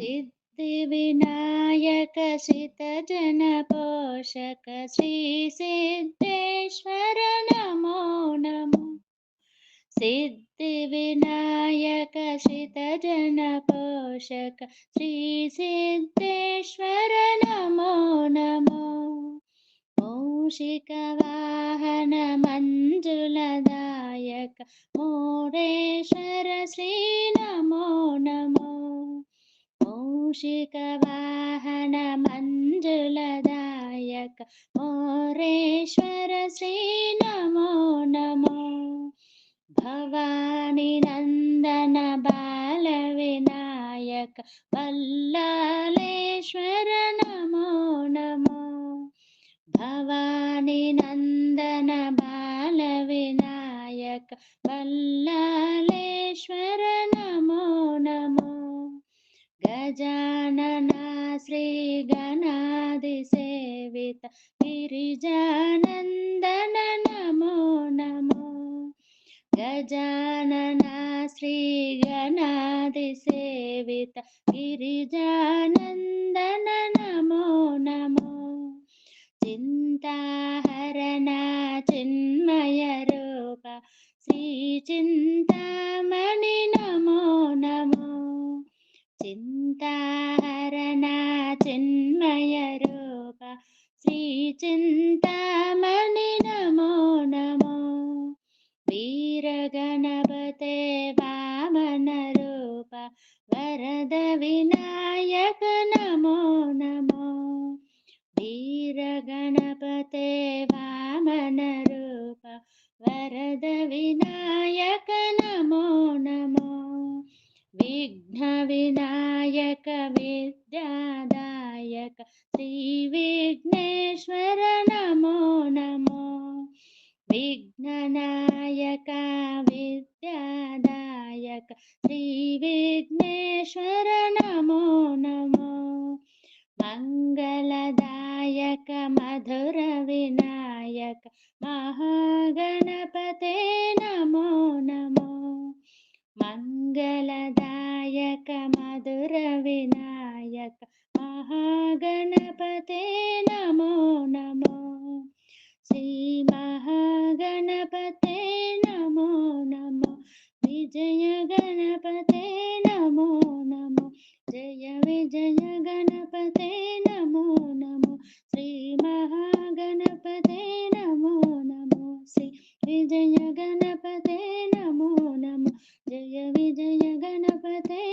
सिद्धिविनायक सितजनपोषक श्रीसिद्धेश्वर नमो नमो सिद्धिविनायक सितजनपोषक श्रीसिद्धेश्वर नमो नमो मूषिकवाहन मञ्जुलदायक मोरेश्वर श्री नमो नमो मूषिकवाहन मञ्जुलदायक मोरेश्वर श्री नमो नमो भवानी नन्दन बालविनायक वल्लालेश्वर नमो नमो भवानी नन्दन बालविनायक वल्लालेश्वर गजानना श्रीगणादिसेवित गिरिजानन्दन नमो नमो गजानना श्रीगणादिसेवित गिरिजानन्दन नमो नमो चिन्ताहरणा चिन्मयरूप श्रीचिन्तामणि శ్రీ చింతామణి నమో నమో. వీరగణపతే వామన రూప వరద వినాయక నమో నమో. వీరగణపతే వామన రూప వరద వినాయక నమో నమో. విఘ్న వినాయక విద్యాద विद्यादायक श्रीविघ्नेश्वर नमो नमो। विघ्ननायक, विद्यादायक। श्रीविघ्नेश्वर नमो नमो। मङ्गलदायक मधुरविनायक महागणपते नमो नमो। मङ्गलदायक मधुरविनायक నాయక మహాగణపతే నమో నమో. శ్రీ మహాగణపతే నమో నమో. విజయ గణపతే నమో నమో. జయ విజయ గణపతే నమో నమో. శ్రీ మహాగణపతే నమో నమో. శ్రీ విజయ గణపతే నమో నమో. జయ విజయ గణపతే